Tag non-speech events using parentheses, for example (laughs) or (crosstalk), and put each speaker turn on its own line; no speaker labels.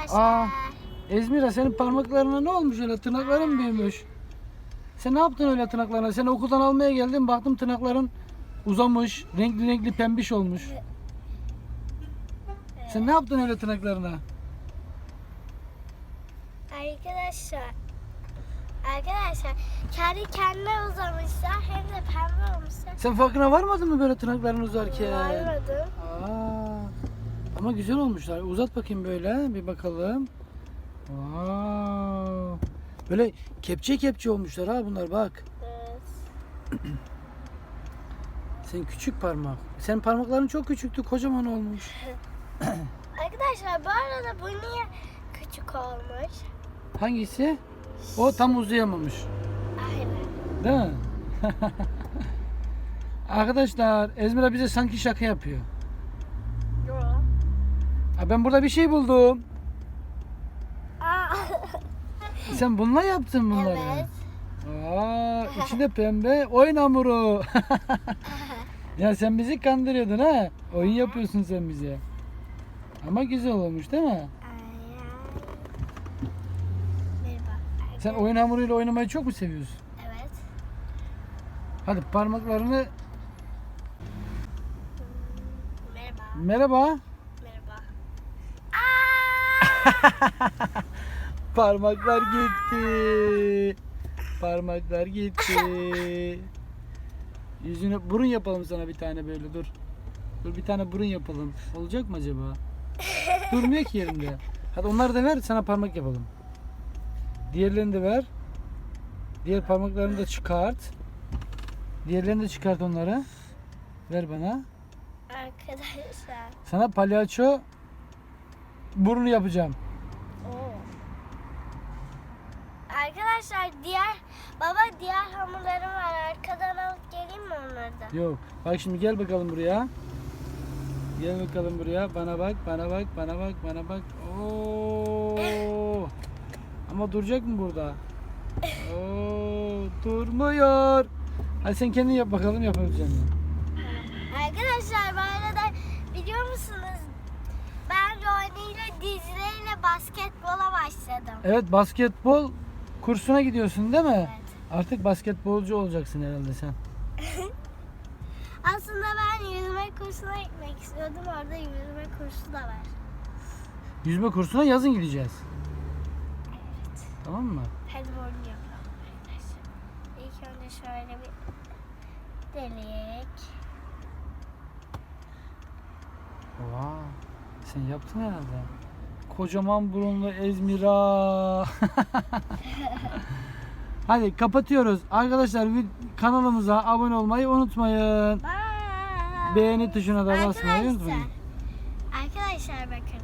arkadaşlar.
Aa. Ezmira senin parmaklarına ne olmuş öyle? Tırnakların büyümüş. Sen ne yaptın öyle tırnaklarına? Seni okuldan almaya geldim baktım tırnakların uzamış, renkli renkli pembiş olmuş. Sen ne yaptın öyle tırnaklarına?
Arkadaşlar. Arkadaşlar kendi kendine uzamışlar hem de pembe olmuşlar.
Sen farkına varmadın mı böyle tırnakların uzarken?
Varmadım.
Aa, ama güzel olmuşlar. Uzat bakayım böyle bir bakalım. Aa, böyle kepçe kepçe olmuşlar ha bunlar bak.
Evet.
Sen küçük parmak. Senin parmakların çok küçüktü, kocaman olmuş. (laughs)
Arkadaşlar bu arada bu niye küçük olmuş?
Hangisi? O tam uzayamamış.
Aynen.
Değil mi? (laughs) Arkadaşlar Ezmira bize sanki şaka yapıyor. Ha, ben burada bir şey buldum.
Aa.
Sen bununla yaptın bunları.
evet.
Aa, içinde pembe oyun hamuru. (laughs) ya sen bizi kandırıyordun ha. Oyun yapıyorsun sen bize. Ama güzel olmuş değil mi? Sen oyun hamuruyla oynamayı çok mu seviyorsun?
Evet.
Hadi parmaklarını
merhaba.
Merhaba. (laughs) Parmaklar gitti. Parmaklar gitti. Yüzüne burun yapalım sana bir tane böyle dur. Dur bir tane burun yapalım. Olacak mı acaba? Durmuyor ki yerinde. Hadi onları da ver sana parmak yapalım. Diğerlerini de ver. Diğer parmaklarını da çıkart. Diğerlerini de çıkart onları. Ver bana.
Arkadaşlar.
Sana palyaço burnu yapacağım.
Oo. Arkadaşlar diğer baba diğer hamurlarım var. Arkadan alıp geleyim mi onları da?
Yok. Bak şimdi gel bakalım buraya. Gel bakalım buraya. Bana bak, bana bak, bana bak, bana bak. Oo. Ama duracak mı burada? Oo, durmuyor. Hadi sen kendin yap bakalım yapabileceğim.
Arkadaşlar bu arada biliyor musunuz? Ben Roni ile Dicle ile basketbola başladım.
Evet, basketbol kursuna gidiyorsun değil mi?
Evet.
Artık basketbolcu olacaksın herhalde sen. (laughs)
Aslında ben yüzme kursuna gitmek istiyordum. Orada yüzme kursu da var.
Yüzme kursuna yazın gideceğiz.
Evet.
Tamam mı?
Bunu yapalım arkadaşlar. İlk önce şöyle bir delik.
Oha. Sen yaptın herhalde. Kocaman burunlu Ezmira. (laughs) Hadi kapatıyoruz. Arkadaşlar kanalımıza abone olmayı unutmayın.
Bye.
Beğeni tuşuna da basmayı unutmayın.
Arkadaşlar bakın.